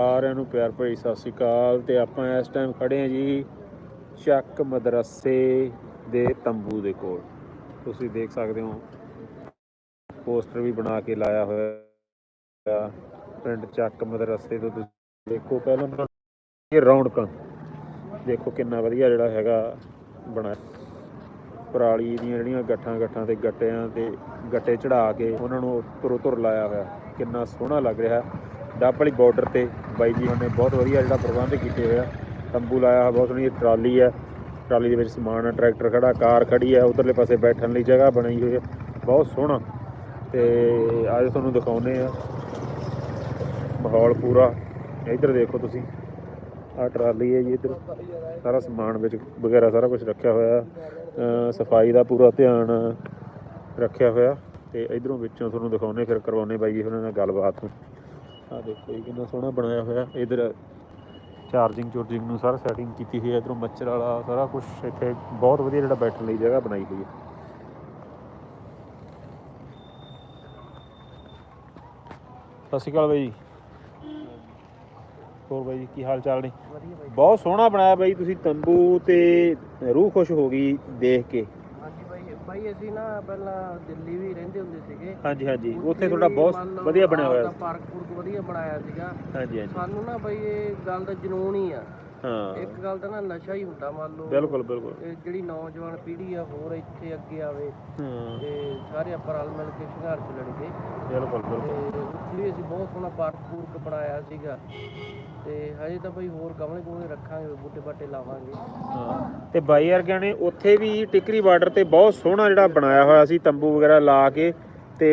ਸਾਰਿਆਂ ਨੂੰ ਪਿਆਰ ਭਰੀ ਸਤਿ ਸ਼੍ਰੀ ਅਕਾਲ ਤੇ ਆਪਾਂ ਇਸ ਟਾਈਮ ਖੜੇ ਹਾਂ ਜੀ ਚੱਕ ਮਦਰਸੇ ਦੇ ਤੰਬੂ ਦੇ ਕੋਲ। ਤੁਸੀਂ ਦੇਖ ਸਕਦੇ ਹੋ, ਪੋਸਟਰ ਵੀ ਬਣਾ ਕੇ ਲਾਇਆ ਹੋਇਆ ਪਿੰਡ ਚੱਕ ਮਦਰਸੇ ਤੋਂ ਤੁਸੀਂ ਦੇਖੋ ਪਹਿਲਾਂ ਤਾਂ ਇਹ ਰੌਣਕਾਂ। ਦੇਖੋ ਕਿੰਨਾ ਵਧੀਆ ਜਿਹੜਾ ਹੈਗਾ ਬਣਾਇਆ ਪਰਾਲੀ ਦੀਆਂ ਜਿਹੜੀਆਂ ਗੱਠਾਂ ਗੱਠਾਂ ਤੇ ਗੱਟਿਆਂ ਤੇ ਗੱਟੇ ਚੜਾ ਕੇ ਉਹਨਾਂ ਨੂੰ ਤੁਰੋ ਤੁਰ ਲਾਇਆ ਹੋਇਆ। ਕਿੰਨਾ ਸੋਹਣਾ ਲੱਗ ਰਿਹਾ। ਡੱਬ ਵਾਲੀ ਬਾਰਡਰ ਤੇ ਬਾਈ ਜੀ ਉਹਨੇ ਬਹੁਤ ਵਧੀਆ ਜਿਹੜਾ ਪ੍ਰਬੰਧ ਕੀਤੇ ਹੋਇਆ ਤੰਬੂ ਲਾਇਆ ਹੋਇਆ, ਬਹੁਤ ਸੋਹਣੀ ਟਰਾਲੀ ਹੈ। ਟਰਾਲੀ ਦੇ ਵਿੱਚ ਸਮਾਨ ਹੈ, ਟਰੈਕਟਰ ਖੜਾ, ਕਾਰ ਖੜੀ ਹੈ, ਉਧਰਲੇ ਪਾਸੇ ਬੈਠਣ ਲਈ ਜਗ੍ਹਾ ਬਣੀ ਹੋਈ ਹੈ। ਬਹੁਤ ਸੋਹਣਾ। ਤੇ ਅੱਜ ਤੁਹਾਨੂੰ ਦਿਖਾਉਨੇ ਆ ਮਾਹੌਲ ਪੂਰਾ। ਇੱਧਰ ਦੇਖੋ ਤੁਸੀਂ। ਆ ਟਰਾਲੀ ਹੈ ਜੀ ਇੱਧਰ। ਸਾਰਾ ਸਮਾਨ ਵਿੱਚ ਵਗੈਰਾ ਸਾਰਾ ਕੁਝ ਰੱਖਿਆ ਹੋਇਆ। ਸਫ਼ਾਈ ਦਾ ਪੂਰਾ ਧਿਆਨ ਰੱਖਿਆ ਹੋਇਆ। ਤੇ ਇਧਰੋਂ ਵਿੱਚੋਂ ਤੁਹਾਨੂੰ ਦਿਖਾਉਨੇ ਫਿਰ ਕਰਵਾਉਨੇ ਬਾਈ ਜੀ ਉਹਨਾਂ ਨਾਲ ਗੱਲਬਾਤ। ਆ ਦੇਖੋ ਜੀ ਕਿੰਨਾ ਸੋਹਣਾ ਬਣਾਇਆ ਹੋਇਆ। ਇਧਰ ਚਾਰਜਿੰਗ ਚੁਰਜਿੰਗ ਨੂੰ ਸਾਰਾ ਸੈਟਿੰਗ ਕੀਤੀ ਹੋਈ ਹੈ ਇਧਰੋਂ ਮੱਛਰ ਵਾਲਾ ਸਾਰਾ ਕੁਝ ਇੱਥੇ ਬਹੁਤ ਵਧੀਆ ਜਿਹੜਾ ਬੈਠਣ ਲਈ ਜਗ੍ਹਾ ਬਣਾਈ ਹੋਈ ਹੈ ਸਤਿ ਸ਼੍ਰੀ ਅਕਾਲ ਬਾਈ ਜੀ। ਹੋਰ ਬਾਈ ਜੀ ਕੀ ਹਾਲ ਚਾਲ ਨੇ? ਬਹੁਤ ਸੋਹਣਾ ਬਣਾਇਆ ਬਾਈ ਤੁਸੀਂ ਤੰਬੂ ਤੇ ਰੂਹ ਖੁਸ਼ ਹੋ ਗਈ ਦੇਖ ਕੇ। ਬਾਈ ਅਸੀਂ ਨਾ ਪਹਿਲਾਂ ਦਿੱਲੀ ਵੀ ਰਹਿੰਦੇ ਹੁੰਦੇ ਸੀਗੇ। ਹਾਂਜੀ ਹਾਂਜੀ। ਉੱਥੇ ਤੁਹਾਡਾ ਬਹੁਤ ਵਧੀਆ ਬਣਿਆ ਹੋਇਆ ਆਪਦਾ ਪਾਰਕ ਪੂਰਕ ਵਧੀਆ ਬਣਾਇਆ ਸੀਗਾ। ਹਾਂਜੀ ਹਾਂਜੀ। ਸਾਨੂੰ ਨਾ ਬਾਈ ਇਹ ਗੱਲ ਦਾ ਜਨੂਨ ਹੀ ਆ। ਹਾਂ। ਇੱਕ ਗੱਲ ਤਾਂ ਨਾ ਨਸ਼ਾ ਹੀ ਹੁੰਦਾ ਮੰਨ ਲਓ। ਬਿਲਕੁਲ ਬਿਲਕੁਲ। ਇਹ ਜਿਹੜੀ ਨੌਜਵਾਨ ਪੀੜ੍ਹੀ ਆ ਹੋਰ ਇੱਥੇ ਅੱਗੇ ਆਵੇ ਹਾਂ। ਤੇ ਸਾਰੇ ਆਪਾਂ ਰਲ ਮਿਲ ਕੇ ਸੰਘਰਸ਼ ਲੜੀਏ। ਬਿਲਕੁਲ ਤੇ ਬਿਲਕੁਲ ਉੱਥੇ ਵੀ ਅਸੀਂ ਬਹੁਤ ਸੋਹਣਾ ਪਾਰਕ ਪੂਰਕ ਬਣਾਇਆ ਸੀਗਾ। ਤੇ ਹਜੇ ਤਾਂ ਬਾਈ ਹੋਰ ਗਮਲੇ ਗੁਮਲੇ ਰੱਖਾਂਗੇ ਬੂਟੇ ਬਾਟੇ ਲਾਵਾਂਗੇ। ਹਾਂ ਤੇ ਬਾਈ ਵਰਗਿਆਂ ਨੇ ਉੱਥੇ ਵੀ ਟਿਕਰੀ ਬਾਰਡਰ ਤੇ ਬਹੁਤ ਸੋਹਣਾ ਜਿਹੜਾ ਬਣਾਇਆ ਹੋਇਆ ਸੀ ਤੰਬੂ ਵਗੈਰਾ ਲਾ ਕੇ ਤੇ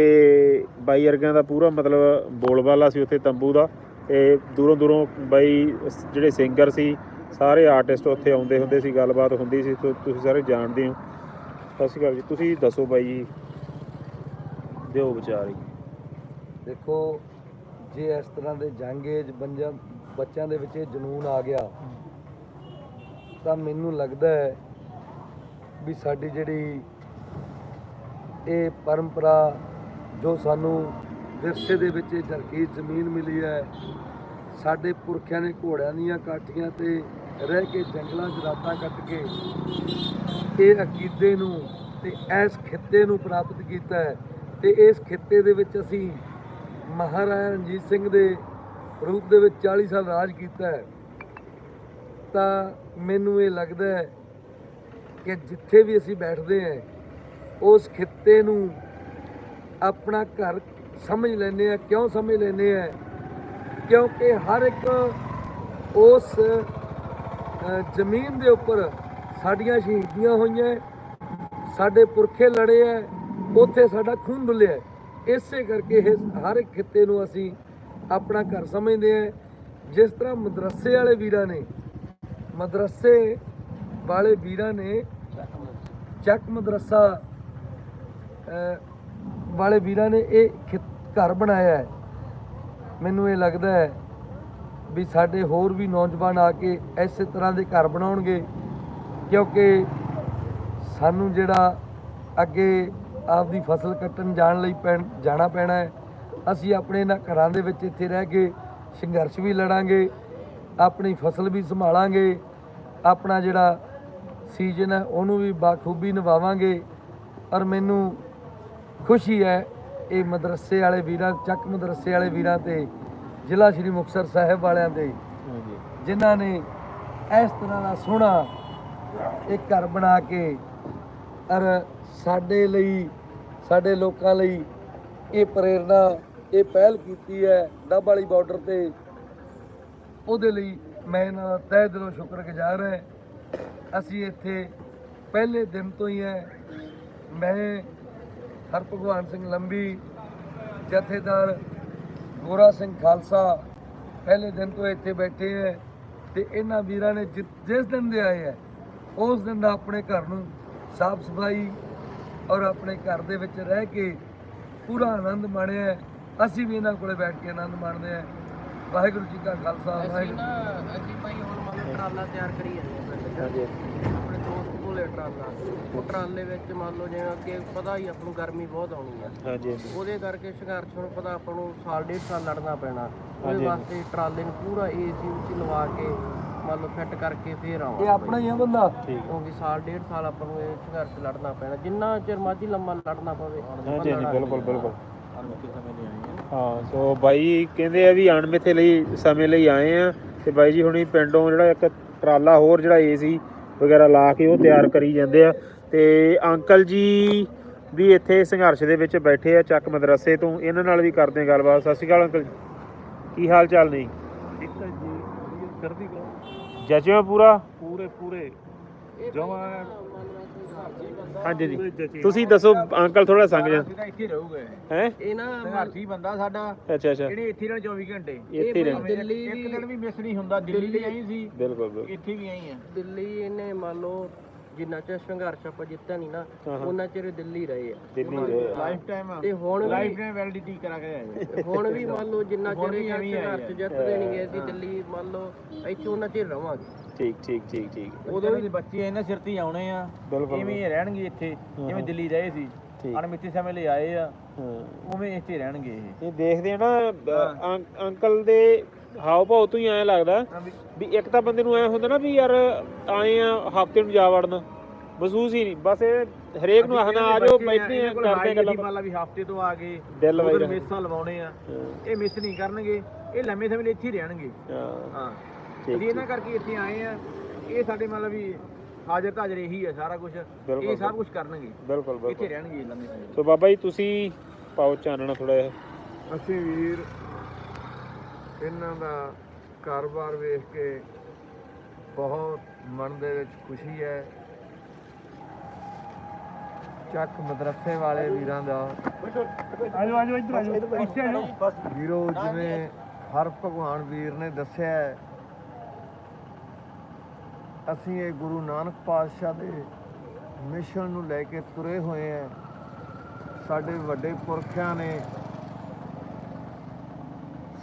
ਬਾਈ ਵਰਗਿਆਂ ਦਾ ਪੂਰਾ ਮਤਲਬ ਬੋਲਬਾਲਾ ਸੀ ਉੱਥੇ ਤੰਬੂ ਦਾ। ਤੇ ਦੂਰੋਂ ਦੂਰੋਂ ਬਾਈ ਜਿਹੜੇ ਸਿੰਗਰ ਸੀ ਸਾਰੇ ਆਰਟਿਸਟ ਉੱਥੇ ਆਉਂਦੇ ਹੁੰਦੇ ਸੀ ਗੱਲਬਾਤ ਹੁੰਦੀ ਸੀ ਤੁਸੀਂ ਸਾਰੇ ਜਾਣਦੇ ਹੋ। ਸਤਿ ਸ਼੍ਰੀ ਅਕਾਲ ਜੀ ਤੁਸੀਂ ਦੱਸੋ ਬਾਈ ਜੀ ਦਿਓ ਵਿਚਾਰ ਦੇਖੋ ਜੇ ਇਸ ਤਰ੍ਹਾਂ ਦੇ ਜੰਗ ਏਜ ਬੰਜਾਂ ਬੱਚਿਆਂ ਦੇ ਵਿੱਚ ਇਹ ਜਨੂਨ ਆ ਗਿਆ। ਤਾਂ ਮੈਨੂੰ ਲੱਗਦਾ ਹੈ ਵੀ ਸਾਡੀ ਜਿਹੜੀ ਇਹ ਪਰੰਪਰਾ ਜੋ ਸਾਨੂੰ ਵਿਰਸੇ ਦੇ ਵਿੱਚ ਇਹ ਜ਼ਮੀਨ ਮਿਲੀ ਹੈ, ਸਾਡੇ ਪੁਰਖਿਆਂ ਨੇ ਘੋੜਿਆਂ ਦੀਆਂ ਕਾਠੀਆਂ ਤੇ ਰਹਿ ਕੇ ਜੰਗਲਾਂ 'ਚ ਰਾਤਾਂ ਕੱਟ ਕੇ ਇਹ ਅਕੀਦੇ ਨੂੰ ਤੇ ਇਸ ਖਿੱਤੇ ਨੂੰ ਪ੍ਰਾਪਤ ਕੀਤਾ ਹੈ ਤੇ ਇਸ ਖਿੱਤੇ ਦੇ ਵਿੱਚ ਅਸੀਂ ਮਹਾਰਾਜਾ ਰਣਜੀਤ ਸਿੰਘ ਦੇ ਰੂਪ ਦੇ ਵਿੱਚ 40 ਸਾਲ ਰਾਜ ਕੀਤਾ ਹੈ, ਤਾਂ ਮੈਨੂੰ ਇਹ ਲੱਗਦਾ ਹੈ ਕਿ ਜਿੱਥੇ ਵੀ ਅਸੀਂ ਬੈਠਦੇ ਹਾਂ, ਉਸ ਖਿੱਤੇ ਨੂੰ ਆਪਣਾ ਘਰ ਸਮਝ ਲੈਂਦੇ ਆ ਕਿਉਂ ਸਮਝ ਲੈਂਦੇ ਆ ਕਿਉਂਕਿ ਹਰ ਇੱਕ ਉਸ ਜ਼ਮੀਨ ਦੇ ਉੱਪਰ ਸਾਡੀਆਂ ਸ਼ਹੀਦੀਆਂ ਹੋਈਆਂ ਸਾਡੇ ਪੁਰਖੇ ਲੜੇ ਐ ਉੱਥੇ ਸਾਡਾ ਖੂਨ ਡੁੱਲਿਆ ਹੈ। ਇਸੇ ਕਰਕੇ ਇਹ ਹਰ ਇੱਕ ਖਿੱਤੇ ਨੂੰ ਅਸੀਂ ਆਪਣਾ ਘਰ ਸਮਝਦੇ ਆ। ਜਿਸ ਤਰ੍ਹਾਂ ਮਦਰਸੇ ਵਾਲੇ ਵੀਰਾਂ ਨੇ, ਮਦਰਸੇ ਵਾਲੇ ਵੀਰਾਂ ਨੇ ਚੱਕ ਮਦਰਸਾ ਵਾਲੇ ਵੀਰਾਂ ਨੇ ਇਹ ਖਿ- ਘਰ ਬਣਾਇਆ ਹੈ। ਮੈਨੂੰ ਇਹ ਲੱਗਦਾ ਹੈ ਵੀ ਸਾਡੇ ਹੋਰ ਵੀ ਨੌਜਵਾਨ ਆ ਕੇ ਇਸੇ ਤਰ੍ਹਾਂ ਦੇ ਘਰ ਬਣਾਉਣਗੇ, ਕਿਉਂਕਿ ਸਾਨੂੰ ਜਿਹੜਾ ਅੱਗੇ ਆਪਦੀ ਫਸਲ ਕੱਟਣ ਜਾਣ ਲਈ ਪੈਣ, ਜਾਣਾ ਪੈਣਾ ਹੈ। ਅਸੀਂ ਆਪਣੇ ਇਹਨਾਂ ਘਰਾਂ ਦੇ ਵਿੱਚ ਇੱਥੇ ਰਹਿ ਕੇ ਸੰਘਰਸ਼ ਵੀ ਲੜਾਂਗੇ ਆਪਣੀ ਫਸਲ ਵੀ ਸੰਭਾਲਾਂਗੇ ਆਪਣਾ ਜਿਹੜਾ ਸੀਜ਼ਨ ਹੈ ਉਹਨੂੰ ਵੀ ਬਾਖੂਬੀ ਨਿਭਾਵਾਂਗੇ। ਔਰ ਮੈਨੂੰ ਖੁਸ਼ੀ ਹੈ ਇਹ ਮਦਰਸੇ ਵਾਲੇ ਵੀਰਾਂ ਚੱਕ ਮਦਰਸੇ ਵਾਲੇ ਵੀਰਾਂ ਤੇ ਜ਼ਿਲ੍ਹਾ ਸ਼੍ਰੀ ਮੁਕਤਸਰ ਸਾਹਿਬ ਵਾਲਿਆਂ ਹਾਂਜੀ। ਜਿਨ੍ਹਾਂ ਨੇ ਇਸ ਤਰ੍ਹਾਂ ਦਾ ਸੋਹਣਾ ਇੱਕ ਘਰ ਬਣਾ ਕੇ ਔਰ ਸਾਡੇ ਲਈ ਸਾਡੇ ਲੋਕਾਂ ਲਈ ਇਹ ਪ੍ਰੇਰਣਾ ਇਹ ਪਹਿਲ ਕੀਤੀ ਹੈ ਡੱਬ ਵਾਲੀ ਬਾਰਡਰ ਤੇ। ਉਹਦੇ ਲਈ ਮੈਂ ਇਹਨਾਂ ਦਾ ਤਹਿ ਦਿਲੋਂ ਸ਼ੁਕਰਗੁਜ਼ਾਰ ਹਾਂ। ਅਸੀਂ ਇੱਥੇ ਪਹਿਲੇ ਦਿਨ ਤੋਂ ਹੀ ਹੈ। ਮੈਂ ਹਰ ਭਗਵਾਨ ਸਿੰਘ ਲੰਬੀ, ਜਥੇਦਾਰ ਗੋਰਾ ਸਿੰਘ ਖਾਲਸਾ ਪਹਿਲੇ ਦਿਨ ਤੋਂ ਇੱਥੇ ਬੈਠੇ ਹੈ ਤੇ ਇਹਨਾਂ ਵੀਰਾਂ ਨੇ ਜਿ- ਜਿਸ ਦਿਨ ਦੇ ਆਏ ਹੈ, ਉਸ ਦਿਨ ਦਾ ਆਪਣੇ ਘਰ ਨੂੰ ਸਾਫ਼ ਸਫ਼ਾਈ ਔਰ ਆਪਣੇ ਘਰ ਦੇ ਵਿੱਚ ਰਹਿ ਕੇ ਪੂਰਾ ਆਨੰਦ ਮਾਣਿਆ ਅਸੀਂ ਵੀ ਇਹਨਾਂ ਕੋਲੇ ਬੈਠ ਕੇ ਆਨੰਦ ਮਾਣਦੇ ਹਾਂ ਵਾਹਿਗੁਰੂ ਜੀ ਕਾ ਖਾਲਸਾ ਅਸੀਂ ਵਾਹਿਗੁਰੂ ਨਾ ਅਸੀਂ ਭਾਈ ਹੁਣ ਮੰਨ ਟਰਾਲਾ ਤਿਆਰ ਕਰੀ ਜਾਂਦੇ ਆ ਆਪਣੇ ਦੋਸਤ ਕੋਲ ਟਰਾਲਾ। ਉਹ ਟਰਾਲੇ ਵਿੱਚ ਮੰਨ ਲਓ ਜਿਵੇਂ ਕਿ ਪਤਾ ਹੀ ਆਪਾਂ ਨੂੰ ਗਰਮੀ ਬਹੁਤ ਆਉਣੀ ਆ। ਹਾਂਜੀ। ਉਹਦੇ ਕਰਕੇ ਸੰਘਰਸ਼ ਨੂੰ ਪਤਾ ਆਪਾਂ ਨੂੰ ਸਾਲ ਡੇਢ ਸਾਲ ਲੜਨਾ ਪੈਣਾ। ਹਾਂਜੀ, ਉਹਦੇ ਵਾਸਤੇ ਟਰਾਲੇ ਨੂੰ ਪੂਰਾ ਏਸੀ ਉੱਚੀ ਲਵਾ ਕੇ ਮੰਨ ਲਓ ਫਿੱਟ ਕਰਕੇ ਫੇਰ ਇਹ ਆਵਾਂਗੇ ਆਪਣਾ ਹੀ ਆ ਬੰਦਾ। ਠੀਕ। ਕਿਉਂਕਿ ਸਾਲ ਡੇਢ ਸਾਲ ਆਪਾਂ ਨੂੰ ਇਹ ਸੰਘਰਸ਼ ਲੜਨਾ ਪੈਣਾ। ਜਿੰਨਾ ਚਿਰ ਮਰਜ਼ੀ ਲੰਮਾ ਲੜਨਾ ਪਵੇ। ਹਾਂਜੀ ਹਾਂ ਸੋ ਬਾਈ ਕਹਿੰਦੇ ਆ ਵੀ ਅਣਮਿੱਥੇ ਲਈ ਸਮੇਂ ਲਈ ਆਏ ਆ ਤੇ ਬਾਈ ਜੀ ਹੁਣੀ ਪਿੰਡੋਂ ਜਿਹੜਾ ਇੱਕ ਟਰਾਲਾ ਹੋਰ ਜਿਹੜਾ ਏਸੀ ਵਗੈਰਾ ਲਾ ਕੇ ਉਹ ਤਿਆਰ ਕਰੀ ਜਾਂਦੇ ਆ ਤੇ ਅੰਕਲ ਜੀ ਵੀ ਇੱਥੇ ਸੰਘਰਸ਼ ਦੇ ਵਿੱਚ ਬੈਠੇ ਆ ਚੱਕ ਮਦਰਸੇ ਤੋਂ। ਇਹਨਾਂ ਨਾਲ ਵੀ ਕਰਦੇ ਆ ਗੱਲਬਾਤ। ਸਤਿ ਸ਼੍ਰੀ ਅਕਾਲ ਅੰਕਲ ਜੀ। ਕੀ ਹਾਲ ਚਾਲ ਨੇ? ਇੱਕ ਤਾਂ ਜੀ ਕਰਦੀ ਕੋ ਜਚਿਓ ਪੂਰਾ? ਪੂਰੇ ਪੂਰੇ। ਜਮਾਂ ਹਾਂਜੀ ਜੀ। ਤੁਸੀਂ ਦੱਸੋ ਅੰਕਲ ਥੋੜਾ ਸੰਗ ਜਾ ਤਾਂ ਇੱਥੇ ਰਹੂਗੇ ਹੈ? ਇਹ ਨਾ ਸੰਘਰਸ਼ੀ ਬੰਦਾ ਸਾਡਾ ਅੱਛਾ ਅੱਛਾ। ਜਿਹੜੇ ਇੱਥੇ ਰਹਿਣ 24 ਘੰਟੇ। ਇੱਥੇ ਹੀ ਭਾਈ ਰਹਿੰਦੇ ਦਿੱਲੀ ਇੱਕ ਵੀ ਦਿਨ ਵੀ ਮਿਸ ਨਹੀਂ ਹੁੰਦਾ ਦਿੱਲੀ ਵੀ ਆਈ ਸੀ। ਬਿਲਕੁਲ ਬਿਲਕੁਲ। ਇੱਥੇ ਵੀ ਆਈ ਆ। ਦਿੱਲੀ ਇਹਨੇ ਮੰਨ ਲਓ ਜਿੰਨਾ ਚਿਰ ਸੰਘਰਸ਼ ਆਪਾਂ ਜਿੱਤਿਆ ਨਹੀਂ ਨਾ। ਉਹਨਾਂ ਚਿਰ ਦਿੱਲੀ ਰਹੇ ਆ। ਦਿੱਲੀ ਰਹੇ ਆ। ਲਾਈਫ ਟਾਈਮ ਤੇ ਹੁਣ ਵੀ ਲਾਈਫ ਟਾਈਮ ਵੈਲਿਡਿਟੀ ਕਰਾ ਕੇ ਆਏ ਹੁਣ ਵੀ ਮੰਨ ਲਓ ਜਿੰਨਾ ਚਿਰ ਸੰਘਰਸ਼। ਜਿੱਤਦੇ ਨਹੀਂ ਗਏ ਅਸੀਂ ਦਿੱਲੀ ਮੰਨ ਲਓ ਇੱਥੇ ਉਹਨਾਂ ਚਿਰ ਰਵਾਂਗੇ। ਠੀਕ ਠੀਕ ਠੀਕ ਠੀਕ। ਉਦੋਂ ਵੀ ਬੱਚੇ ਇਹਨਾਂ ਸਿਰ ਤੇ ਹੀ ਆਉਣੇ ਆ ਬਿਲਕੁਲ ਇਵੇਂ ਹੀ ਰਹਿਣਗੇ ਇੱਥੇ ਜਿਵੇਂ ਦਿੱਲੀ ਰਹੇ ਸੀ ਅਣਮਿੱਥੇ ਸਮੇਂ ਲਈ ਆਏ ਆ ਉਵੇਂ ਇੱਥੇ ਰਹਿਣਗੇ ਇਹ। ਇਹ ਦੇਖਦੇ ਆ ਨਾ ਅੰਕਲ ਦੇ ਹਾਵ ਭਾਵ ਤੋਂ ਹੀ ਐਂ ਲੱਗਦਾ ਵੀ ਇੱਕ ਤਾਂ ਬੰਦੇ ਨੂੰ ਐ ਹੁੰਦਾ ਨਾ ਵੀ ਯਾਰ ਆਏ ਆ ਹਫ਼ਤੇ ਨੂੰ ਜਾ ਵੜਨਾ ਮਹਿਸੂਸ ਹੀ ਨਹੀਂ। ਬਸ ਇਹ ਹਰੇਕ ਨੂੰ ਆਖਣਾ ਆ ਜਾਓ ਬੈਠੇ ਆ ਕਰਦੇ ਗੱਲਾਂ ਮੰਨ ਲਾ ਵੀ ਹਫ਼ਤੇ ਤੋਂ ਆ ਗਏ ਦਿਲ ਵਈ ਮਿਸਾਂ ਲਵਾਉਣੇ ਆ। ਇਹ ਮਿਸ ਨਹੀਂ ਕਰਨਗੇ ਇਹ ਲੰਮੇ ਸਮੇਂ ਲਈ ਇੱਥੇ ਹੀ ਰਹਿਣਗੇ। ਹਾਂ। ਹਾਂ। ਅਸੀਂ ਇਹਨਾਂ ਕਰਕੇ ਇੱਥੇ ਆਏ ਆ। ਇਹ ਸਾਡੇ ਮਤਲਬ ਵੀ ਹਾਜ਼ਰ ਤਾਜ਼ਰ ਇਹੀ ਹੈ ਸਾਰਾ ਕੁਝ ਇਹ ਸਭ ਕੁਝ ਕਰਨਗੇ। ਬਿਲਕੁਲ ਇੱਥੇ ਬਿਲਕੁਲ ਰਹਿਣਗੇ ਲੰਮੇ ਸਮੇਂ ਸੋ ਬਾਬਾ ਜੀ ਤੁਸੀਂ ਪਾਓ ਚਾਨਣਾ ਥੋੜਾ ਜਿਹਾ। ਅਸੀਂ ਵੀਰ ਇਹਨਾਂ ਦਾ ਕਾਰੋਬਾਰ ਵੇਖ ਕੇ ਬਹੁਤ ਮਨ ਦੇ ਵਿੱਚ ਖੁਸ਼ੀ ਹੈ। ਚੱਕ ਮਦਰਸੇ ਵਾਲੇ ਵੀਰਾਂ ਦਾ। ਆਜੋ ਆਜੋ ਇੱਧਰ ਆਜੋ। ਇੱਥੇ ਆਜੋ ਵੀਰੋ ਜਿਵੇਂ ਹਰ ਭਗਵਾਨ ਵੀਰ ਨੇ ਦੱਸਿਆ ਹੈ, ਅਸੀਂ ਇਹ ਗੁਰੂ ਨਾਨਕ ਪਾਤਸ਼ਾਹ ਦੇ ਮਿਸ਼ਨ ਨੂੰ ਲੈ ਕੇ ਤੁਰੇ ਹੋਏ ਹਾਂ। ਸਾਡੇ ਵੱਡੇ ਪੁਰਖਿਆਂ ਨੇ,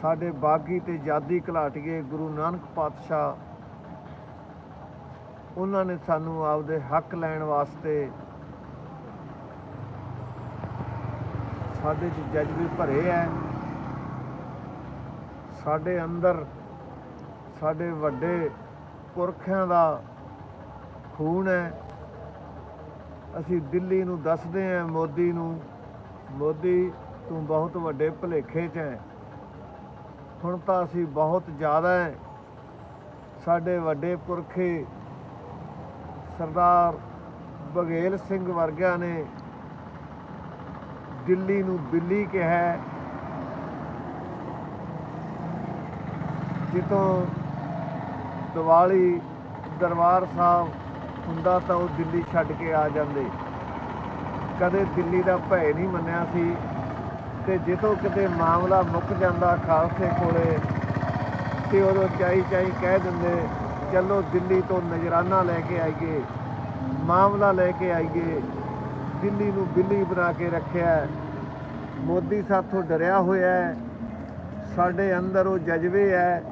ਸਾਡੇ ਬਾਗੀ ਤੇ ਜਾਦੀ ਘਲਾਟੀਏ ਗੁਰੂ ਨਾਨਕ ਪਾਤਸ਼ਾਹ, ਉਹਨਾਂ ਨੇ ਸਾਨੂੰ ਆਪਦੇ ਹੱਕ ਲੈਣ ਵਾਸਤੇ ਸਾਡੇ 'ਚ ਜਜ਼ਬੇ ਭਰੇ ਹੈ ਸਾਡੇ ਅੰਦਰ ਸਾਡੇ ਵੱਡੇ ਪੁਰਖਿਆਂ ਦਾ ਖੂਨ ਹੈ। ਅਸੀਂ ਦਿੱਲੀ ਨੂੰ ਦੱਸਦੇ ਹਾਂ, ਮੋਦੀ ਨੂੰ। ਮੋਦੀ, ਤੂੰ ਬਹੁਤ ਵੱਡੇ ਭੁਲੇਖੇ 'ਚ ਹੈ। ਹੁਣ ਤਾਂ ਅਸੀਂ ਬਹੁਤ ਜ਼ਿਆਦਾ ਹੈ। ਸਾਡੇ ਵੱਡੇ ਪੁਰਖੇ ਸਰਦਾਰ ਬਘੇਲ ਸਿੰਘ ਵਰਗਿਆਂ ਨੇ ਦਿੱਲੀ ਨੂੰ ਬਿੱਲੀ ਕਿਹਾ ਹੈ। ਦੀਵਾਲੀ ਦਰਬਾਰ ਸਾਹਿਬ ਹੁੰਦਾ ਤਾਂ ਉਹ ਦਿੱਲੀ ਛੱਡ ਕੇ ਆ ਜਾਂਦੇ। ਕਦੇ ਦਿੱਲੀ ਦਾ ਭੈ ਨਹੀਂ ਮੰਨਿਆ ਸੀ ਤੇ ਜਦੋਂ ਕਿਤੇ ਮਾਮਲਾ ਮੁੱਕ ਜਾਂਦਾ ਖਾਲਸੇ ਕੋਲੇ ਤੇ ਉਦੋਂ ਚਾਈ ਚਾਈ ਕਹਿ ਦਿੰਦੇ, ਚਲੋ ਦਿੱਲੀ ਤੋਂ ਨਜ਼ਰਾਨਾ ਲੈ ਕੇ ਆਈਏ, ਮਾਮਲਾ ਲੈ ਕੇ ਆਈਏ। ਦਿੱਲੀ ਨੂੰ ਬਿੱਲੀ ਬਣਾ ਕੇ ਰੱਖਿਆ ਹੈ। ਮੋਦੀ ਸਾਥੋਂ ਡਰਿਆ ਹੋਇਆ ਸਾਡੇ ਅੰਦਰ ਉਹ ਜਜ਼ਬੇ ਹੈ।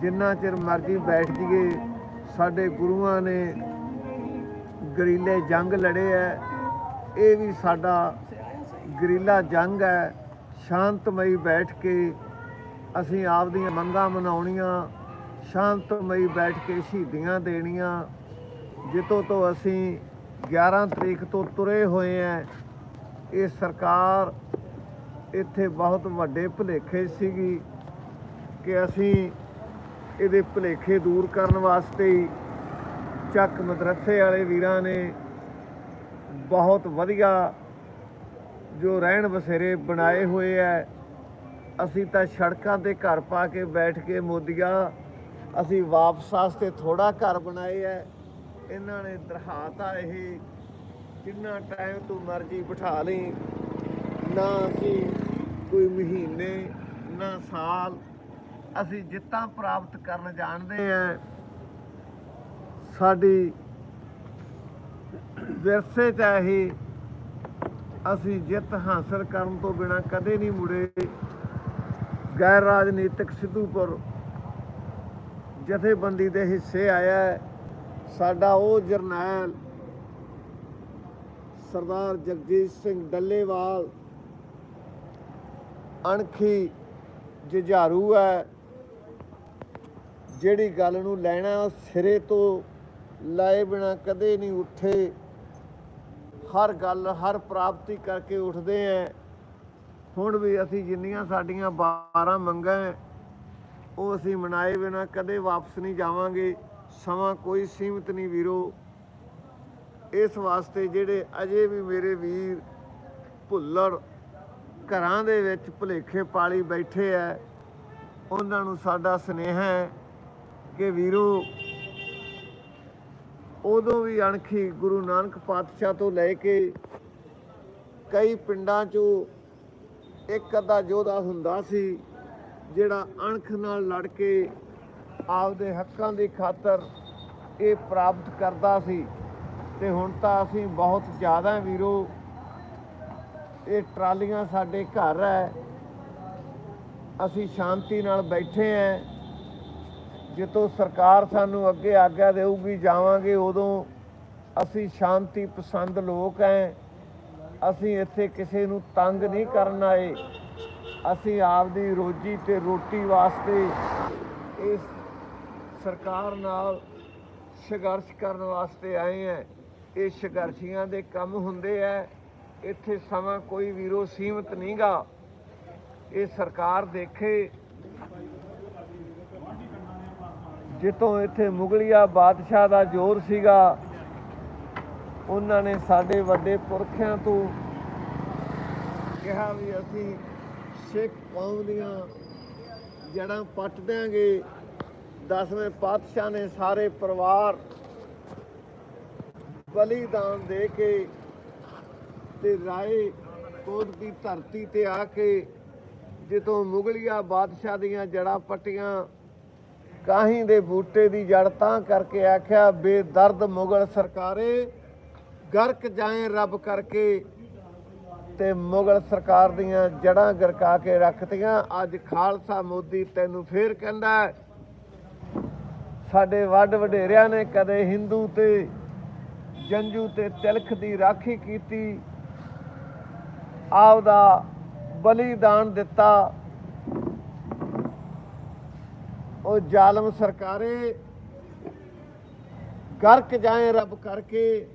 ਜਿੰਨਾ ਚਿਰ ਮਰਜ਼ੀ ਬੈਠ ਜੀਏ, ਸਾਡੇ ਗੁਰੂਆਂ ਨੇ ਗਰੀਲੇ ਜੰਗ ਲੜੇ ਹੈ ਇਹ ਵੀ ਸਾਡਾ ਗਰੀਲਾ ਜੰਗ ਹੈ ਸ਼ਾਂਤਮਈ ਬੈਠ ਕੇ ਅਸੀਂ ਆਪਦੀਆਂ ਮੰਗਾਂ ਮਨਾਉਣੀਆਂ, ਸ਼ਾਂਤਮਈ ਬੈਠ ਕੇ ਸ਼ਹੀਦੀਆਂ ਦੇਣੀਆਂ। ਜਿੱਤੋਂ ਤੋਂ ਅਸੀਂ 11 ਤਰੀਕ ਤੋਂ ਤੁਰੇ ਹੋਏ ਹੈ ਇਹ ਸਰਕਾਰ ਇੱਥੇ ਬਹੁਤ ਵੱਡੇ ਭੁਲੇਖੇ ਸੀਗੀ ਕਿ ਅਸੀਂ ਇਹਦੇ ਭੁਲੇਖੇ ਦੂਰ ਕਰਨ ਵਾਸਤੇ ਹੀ ਚੱਕ ਮਦਰਸੇ ਵਾਲੇ ਵੀਰਾਂ ਨੇ ਬਹੁਤ ਵਧੀਆ ਜੋ ਰਹਿਣ ਬਸੇਰੇ ਬਣਾਏ ਹੋਏ ਐ। ਅਸੀਂ ਤਾਂ ਸੜਕਾਂ ਤੇ ਘਰ ਪਾ ਕੇ ਬੈਠ ਕੇ ਮੋਦੀਆ, ਅਸੀਂ ਵਾਪਸ ਵਾਸਤੇ ਥੋੜਾ ਘਰ ਬਣਾਏ ਐ। ਇਹਨਾਂ ਨੇ ਦਰਹਾਤਾ ਇਹ ਕਿੰਨਾ ਟਾਈਮ ਤੂੰ ਮਰਜ਼ੀ ਬਿਠਾ ਲਈ, ਨਾ ਅਸੀਂ ਕੋਈ ਮਹੀਨੇ, ਨਾ ਸਾਲ ਅਸੀਂ ਜਿੱਤਾਂ ਪ੍ਰਾਪਤ ਕਰਨ ਜਾਣਦੇ ਆ। ਸਾਡੀ ਵਿਰਸੇ ਚ ਹੈ ਇਹ। ਅਸੀਂ ਜਿੱਤ ਹਾਸਲ ਕਰਨ ਤੋਂ ਬਿਨਾ ਕਦੇ ਨਹੀਂ ਮੁੜੇ। ਗੈਰ ਰਾਜਨੀਤਿਕ ਸਿੱਧੂਪੁਰ ਜਥੇਬੰਦੀ ਦੇ ਹਿੱਸੇ ਆਇਆ ਸਾਡਾ ਉਹ ਜਰਨੈਲ ਸਰਦਾਰ ਜਗਜੀਤ ਸਿੰਘ ਡੱਲੇਵਾਲ ਅਣਖੀ ਜੁਝਾਰੂ ਹੈ। ਜਿਹੜੀ ਗੱਲ ਨੂੰ ਲੈਣਾ ਉਹ ਸਿਰੇ ਤੋਂ ਲਾਏ ਬਿਨਾ ਕਦੇ ਨਹੀਂ ਉੱਠੇ ਹਰ ਗੱਲ ਹਰ ਪ੍ਰਾਪਤੀ ਕਰਕੇ ਉੱਠਦੇ ਐ। ਹੁਣ ਵੀ ਅਸੀਂ ਜਿੰਨੀਆਂ ਸਾਡੀਆਂ 12 ਮੰਗਾਂ ਹੈ, ਉਹ ਅਸੀਂ ਮਨਾਏ ਬਿਨਾ ਕਦੇ ਵਾਪਸ ਨਹੀਂ ਜਾਵਾਂਗੇ। ਸਮਾਂ ਕੋਈ ਸੀਮਤ ਨਹੀਂ ਵੀਰੋ। ਇਸ ਵਾਸਤੇ ਜਿਹੜੇ ਅਜੇ ਵੀ ਮੇਰੇ ਵੀਰ ਭੁੱਲੜ ਘਰਾਂ ਦੇ ਵਿੱਚ ਭੁਲੇਖੇ ਪਾਲੀ ਬੈਠੇ ਐ ਉਹਨਾਂ ਨੂੰ ਸਾਡਾ ਸੁਨੇਹਾ ਹੈ ਕਿ ਵੀਰੋ, ਉਦੋਂ ਵੀ ਅਣਖੀ ਗੁਰੂ ਨਾਨਕ ਪਾਤਸ਼ਾਹ ਤੋਂ ਲੈ ਕੇ ਕਈ ਪਿੰਡਾਂ 'ਚੋਂ ਇੱਕ ਅੱਧਾ ਯੋਧਾ ਹੁੰਦਾ ਸੀ, ਜਿਹੜਾ ਅਣਖ ਨਾਲ ਲੜ ਕੇ ਆਪਦੇ ਹੱਕਾਂ ਦੀ ਖਾਤਰ ਇਹ ਪ੍ਰਾਪਤ ਕਰਦਾ ਸੀ। ਤੇ ਹੁਣ ਤਾਂ ਅਸੀਂ ਬਹੁਤ ਜ਼ਿਆਦਾ ਵੀਰੋ, ਇਹ ਟਰਾਲੀਆਂ ਸਾਡੇ ਘਰ ਹੈ, ਅਸੀਂ ਸ਼ਾਂਤੀ ਨਾਲ ਬੈਠੇ ਆਂ ਜਦੋਂ ਸਰਕਾਰ ਸਾਨੂੰ ਅੱਗੇ ਆਗਿਆ ਦੇਊਗੀ, ਜਾਵਾਂਗੇ, ਉਦੋਂ ਅਸੀਂ ਸ਼ਾਂਤੀ ਪਸੰਦ ਲੋਕ ਐ। ਅਸੀਂ ਇੱਥੇ ਕਿਸੇ ਨੂੰ ਤੰਗ ਨਹੀਂ ਕਰਨ ਆਏ। ਅਸੀਂ ਆਪਦੀ ਰੋਜੀ ਤੇ ਰੋਟੀ ਵਾਸਤੇ ਇਸ ਸਰਕਾਰ ਨਾਲ ਸੰਘਰਸ਼ ਕਰਨ ਵਾਸਤੇ ਆਏ ਐ। ਇਹ ਸੰਘਰਸ਼ੀਆਂ ਦੇ ਕੰਮ ਹੁੰਦੇ ਐ। ਇੱਥੇ ਸਮਾਂ ਕੋਈ ਵੀਰੋ ਸੀਮਤ ਨਹੀਂਗਾ ਇਹ ਸਰਕਾਰ ਦੇਖੇ ਜਿੱਥੋਂ ਇੱਥੇ ਮੁਗਲਿਆ ਬਾਦਸ਼ਾਹ ਦਾ ਜ਼ੋਰ ਸੀਗਾ, ਉਹਨਾਂ ਨੇ ਸਾਡੇ ਵੱਡੇ ਪੁਰਖਿਆਂ ਤੋਂ ਕਿਹਾ ਵੀ ਅਸੀਂ ਸਿੱਖ ਕੌਮ ਦੀਆਂ ਜੜਾਂ ਪੱਟ ਦਿਆਂਗੇ। ਦਸਵੇਂ ਪਾਤਸ਼ਾਹ ਨੇ ਸਾਰੇ ਪਰਿਵਾਰ ਬਲੀਦਾਨ ਦੇ ਕੇ ਤੇ ਰਾਏ ਕੋਟ ਦੀ ਧਰਤੀ ਤੇ ਆ ਕੇ ਜਦੋਂ ਮੁਗਲਿਆ ਬਾਦਸ਼ਾਹ ਦੀਆਂ ਜੜਾਂ ਪੱਟੀਆਂ ਕਾਹੀ ਦੇ ਬੂਟੇ ਦੀ ਜੜ ਤਾਂ ਕਰਕੇ ਆਖਿਆ, ਬੇਦਰਦ ਮੁਗਲ ਸਰਕਾਰੇ, ਗਰਕ ਜਾਏ ਰੱਬ ਕਰਕੇ। ਤੇ ਮੁਗਲ ਸਰਕਾਰ ਦੀਆਂ ਜੜਾਂ ਗਰਕਾ ਕੇ ਰੱਖਤੀਆਂ। ਅੱਜ ਖਾਲਸਾ ਮੋਦੀ ਤੈਨੂੰ ਫੇਰ ਕਹਿੰਦਾ ਸਾਡੇ ਵੱਡ ਵਡੇਰਿਆਂ ਨੇ ਕਦੇ ਹਿੰਦੂ ਤੇ ਜੰਜੂ ਤੇ ਤਿਲਖ ਦੀ ਰਾਖੀ ਕੀਤੀ। ਆਪਦਾ ਬਲੀਦਾਨ ਦਿੱਤਾ। ਉਹ ਜ਼ਾਲਮ ਸਰਕਾਰੇ ਗਰਕ ਜਾਏ ਰੱਬ ਕਰਕੇ,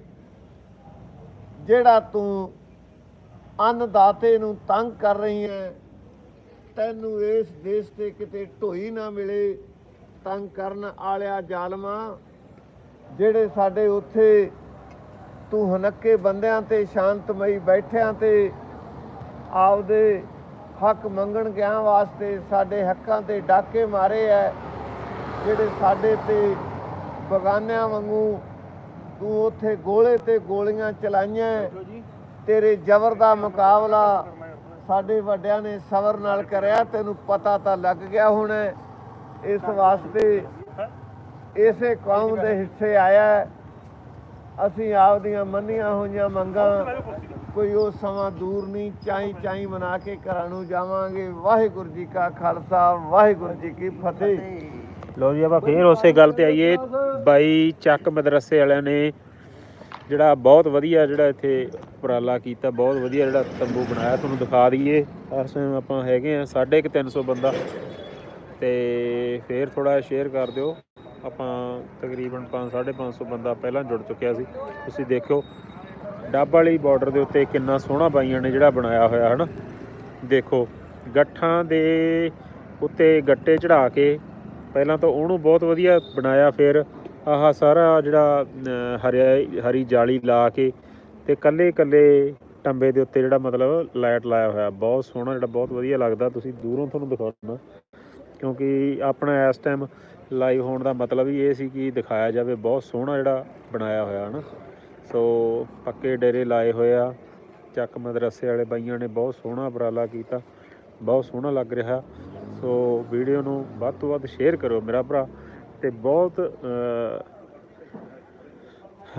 ਜਿਹੜਾ ਤੂੰ ਅੰਨਦਾਤੇ ਨੂੰ ਤੰਗ ਕਰ ਰਹੀ ਹੈ ਤੈਨੂੰ ਇਸ ਦੇਸ਼ ਤੇ ਕਿਤੇ ਢੋਈ ਨਾ ਮਿਲੇ, ਤੰਗ ਕਰਨ ਆਲਿਆ ਜ਼ਾਲਮਾ, ਜਿਹੜੇ ਸਾਡੇ ਉੱਥੇ ਤੂੰ ਹਨੱਕੇ ਬੰਦਿਆਂ ਤੇ, ਸ਼ਾਂਤਮਈ ਬੈਠਿਆਂ ਤੇ, ਆਪਦੇ ਹੱਕ ਮੰਗਣ ਗਿਆ ਵਾਸਤੇ ਸਾਡੇ ਹੱਕਾਂ ਤੇ ਡਾਕੇ ਮਾਰੇ ਐ ਜਿਹੜੇ ਸਾਡੇ ਤੇ ਬਗਾਨਿਆਂ ਵਾਂਗੂ ਤੂੰ ਉੱਥੇ ਗੋਲੇ ਤੇ ਗੋਲੀਆਂ ਚਲਾਈਆਂ। ਤੇਰੇ ਜ਼ਬਰ ਦਾ ਮੁਕਾਬਲਾ ਸਾਡੇ ਵੱਡਿਆਂ ਨੇ ਸਬਰ ਨਾਲ ਕਰਿਆ ਤੈਨੂੰ ਪਤਾ ਤਾਂ ਲੱਗ ਗਿਆ ਹੁਣ ਇਸ ਵਾਸਤੇ ਇਸੇ ਕੌਮ ਦੇ ਹਿੱਸੇ ਆਇਆ। ਅਸੀਂ ਆਪਦੀਆਂ ਮੰਨੀਆਂ ਹੋਈਆਂ ਮੰਗਾਂ ਕੋਈ ਉਹ ਸਮਾਂ ਦੂਰ ਨਹੀਂ, ਚਾਈ ਚਾਈ ਬਣਾ ਕੇ ਘਰਾਂ ਨੂੰ ਜਾਵਾਂਗੇ। ਵਾਹਿਗੁਰੂ ਜੀ ਕਾ ਖਾਲਸਾ, ਵਾਹਿਗੁਰੂ ਜੀ ਕੀ ਫਤਿਹ। ਲੋ ਜੀ, ਆਪਾਂ ਫੇਰ ਉਸੇ ਗੱਲ ਤੇ ਆਈਏ। ਬਾਈ ਚੱਕ ਮਦਰਸੇ ਵਾਲਿਆਂ ਨੇ ਜਿਹੜਾ ਬਹੁਤ ਵਧੀਆ ਜਿਹੜਾ ਇੱਥੇ ਉਪਰਾਲਾ ਕੀਤਾ, ਬਹੁਤ ਵਧੀਆ ਜਿਹੜਾ ਤੰਬੂ ਬਣਾਇਆ। ਤੁਹਾਨੂੰ ਦਿਖਾ ਦਈਏ। ਇਸ ਟਾਈਮ ਆਪਾਂ ਹੈਗੇ ਆ 350 ਬੰਦਾ। ਤੇ ਫੇਰ ਥੋੜਾ ਸ਼ੇਅਰ ਕਰ ਦਿਓ। ਆਪਾਂ ਤਕਰੀਬਨ 5 550 ਬੰਦਾ ਪਹਿਲਾਂ ਜੁੜ ਚੁੱਕਿਆ ਸੀ। ਤੁਸੀਂ ਦੇਖਿਓ ਡੱਬ ਵਾਲੀ ਬਾਰਡਰ ਦੇ ਉੱਤੇ ਕਿੰਨਾ ਸੋਹਣਾ ਬਾਈਆਂ ਨੇ ਜਿਹੜਾ ਬਣਾਇਆ ਹੋਇਆ ਹਨਾ? ਦੇਖੋ ਗੱਠਾਂ ਦੇ ਉੱਤੇ ਗੱਟੇ ਚੜਾ ਕੇ ਪਹਿਲਾਂ ਤਾਂ ਉਹਨੂੰ ਬਹੁਤ ਵਧੀਆ ਬਣਾਇਆ ਫਿਰ ਆਹ ਸਾਰਾ ਜਿਹੜਾ ਅਮ, ਹਰਿਆ ਹਰੀ ਜਾਲੀ ਲਾ ਕੇ ਤੇ ਕੱਲੇ ਕੱਲੇ ਟੰਬੇ ਦੇ ਉੱਤੇ ਜਿਹੜਾ ਮਤਲਬ ਲਾਈਟ ਲਾਇਆ ਹੋਇਆ ਬਹੁਤ ਸੋਹਣਾ ਜਿਹੜਾ ਬਹੁਤ ਵਧੀਆ ਲੱਗਦਾ। ਤੁਸੀਂ ਦੂਰੋਂ ਤੁਹਾਨੂੰ ਦਿਖਾਉਣਾ ਕਿਉਂਕਿ ਆਪਣਾ ਇਸ ਟਾਈਮ ਲਾਈਵ ਹੋਣ ਦਾ ਮਤਲਬ ਹੀ ਇਹ ਸੀ ਕਿ ਦਿਖਾਇਆ ਜਾਵੇ ਬਹੁਤ ਸੋਹਣਾ ਜਿਹੜਾ ਬਣਾਇਆ ਹੋਇਆ ਹਨ? ਸੋ ਪੱਕੇ ਡੇਰੇ ਲਾਏ ਹੋਏ ਆ। ਚੱਕ ਮਦਰਸੇ ਵਾਲੇ ਬਾਈਆਂ ਨੇ ਬਹੁਤ ਸੋਹਣਾ ਉਪਰਾਲਾ ਕੀਤਾ, ਬਹੁਤ ਸੋਹਣਾ ਲੱਗ ਰਿਹਾ। ਸੋ ਵੀਡੀਓ ਨੂੰ ਵੱਧ ਤੋਂ ਵੱਧ ਸ਼ੇਅਰ ਕਰੋ ਮੇਰਾ ਭਰਾ ਤੇ ਬਹੁਤ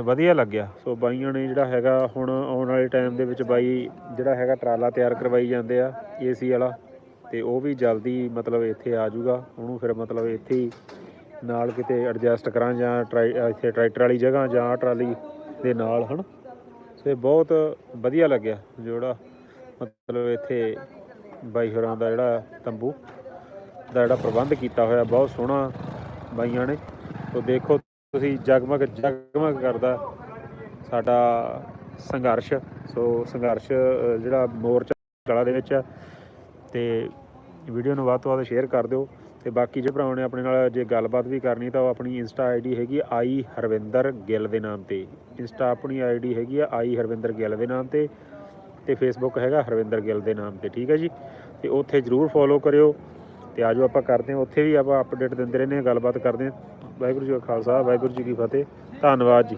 ਵਧੀਆ ਲੱਗਿਆ। ਸੋ ਬਾਈਆਂ ਨੇ ਜਿਹੜਾ ਹੈਗਾ ਹੁਣ ਆਉਣ ਵਾਲੇ ਟਾਈਮ ਦੇ ਵਿੱਚ ਬਾਈ ਜਿਹੜਾ ਹੈਗਾ ਟਰਾਲਾ ਤਿਆਰ ਕਰਵਾਈ ਜਾਂਦੇ ਆ ਏਸੀ ਵਾਲਾ ਤੇ ਉਹ ਵੀ ਜਲਦੀ ਮਤਲਬ ਇੱਥੇ ਆ ਜਾਊਗਾ। ਉਹਨੂੰ ਫਿਰ ਮਤਲਬ ਇੱਥੇ ਹੀ ਨਾਲ ਕਿਤੇ ਐਡਜਸਟ ਕਰਾਂ ਜਾਂ ਟਰਾਈ, ਇੱਥੇ ਟਰੈਕਟਰ ਵਾਲੀ ਜਗ੍ਹਾ ਜਾਂ ਟਰਾਲੀ ਦੇ ਨਾਲ, ਹਨ? ਤੇ ਬਹੁਤ ਵਧੀਆ ਲੱਗਿਆ ਜਿਹੜਾ ਮਤਲਬ ਇੱਥੇ ਬਾਈ ਹੋਰਾਂ ਦਾ ਜਿਹੜਾ ਤੰਬੂ ਦਾ ਜਿਹੜਾ ਪ੍ਰਬੰਧ ਕੀਤਾ ਹੋਇਆ, ਬਹੁਤ ਸੋਹਣਾ ਬਾਈਆਂ ਨੇ। ਤੋ ਦੇਖੋ ਤੁਸੀਂ ਜਗਮਗ ਜਗਮਗ ਕਰਦਾ ਸਾਡਾ ਸੰਘਰਸ਼। ਸੋ ਸੰਘਰਸ਼ ਜਿਹੜਾ ਮੋਰਚਾ ਕਲਾ ਦੇ ਵਿੱਚ ਹੈ ਤੇ ਵੀਡੀਓ ਨੂੰ ਵੱਧ ਤੋਂ ਵੱਧ ਸ਼ੇਅਰ ਕਰ ਦਿਓ। ਤੇ ਬਾਕੀ ਜੇ ਭਰਾਵਾਂ ਨੇ ਆਪਣੇ ਨਾਲ ਜੇ ਗੱਲਬਾਤ ਵੀ ਕਰਨੀ ਤਾਂ ਉਹ ਆਪਣੀ ਇੰਸਟਾ ਆਈਡੀ ਹੈਗੀ ਆਈ ਹਰਵਿੰਦਰ ਗਿੱਲ ਦੇ ਨਾਮ ਤੇ। ਇੰਸਟਾ ਆਪਣੀ ਆਈਡੀ ਹੈਗੀ ਆ ਆਈ ਹਰਵਿੰਦਰ ਗਿੱਲ ਦੇ ਨਾਮ ਤੇ ਤੇ ਫੇਸਬੁੱਕ ਹੈਗਾ ਹਰਵਿੰਦਰ ਗਿੱਲ ਦੇ ਨਾਮ ਤੇ, ਠੀਕ ਹੈ ਜੀ? ਤੇ ਉੱਥੇ ਜਰੂਰ ਫੋਲੋ ਕਰਿਓ ਤੇ ਆਜੋ ਆਪਾਂ ਕਰਦੇ ਹਾਂ, ਉੱਥੇ ਵੀ ਆਪਾਂ ਅਪਡੇਟ ਦਿੰਦੇ ਰਹਿੰਦੇ ਹਾਂ, ਗੱਲਬਾਤ ਕਰਦੇ ਹਾਂ। ਵਾਹਿਗੁਰੂ ਜੀ ਕਾ ਖਾਲਸਾ, ਵਾਹਿਗੁਰੂ ਜੀ ਕੀ ਫਤਿਹ। ਧੰਨਵਾਦ ਜੀ।